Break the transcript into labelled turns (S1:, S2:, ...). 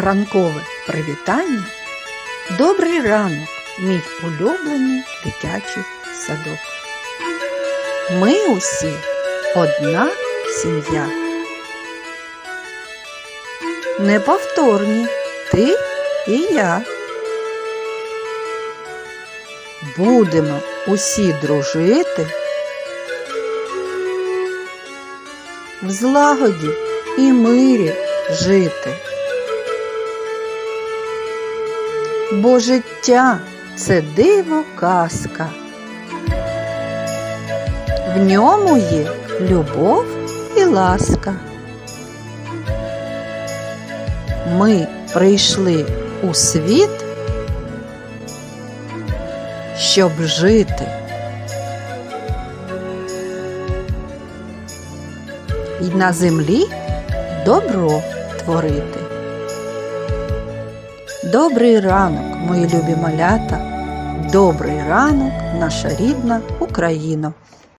S1: ранкове привітання. Добрий ранок, мій улюблений дитячий садок. Ми усі одна сім'я. Неповторні ти і я. Будемо усі дружити в злагоді і мирі жити. Бо життя це диво казка. В ньому є любов і ласка. Ми прийшли у світ, щоб жити. І на землі добро творити. Добрий ранок, мої любі малята, добрий ранок, наша рідна Україна.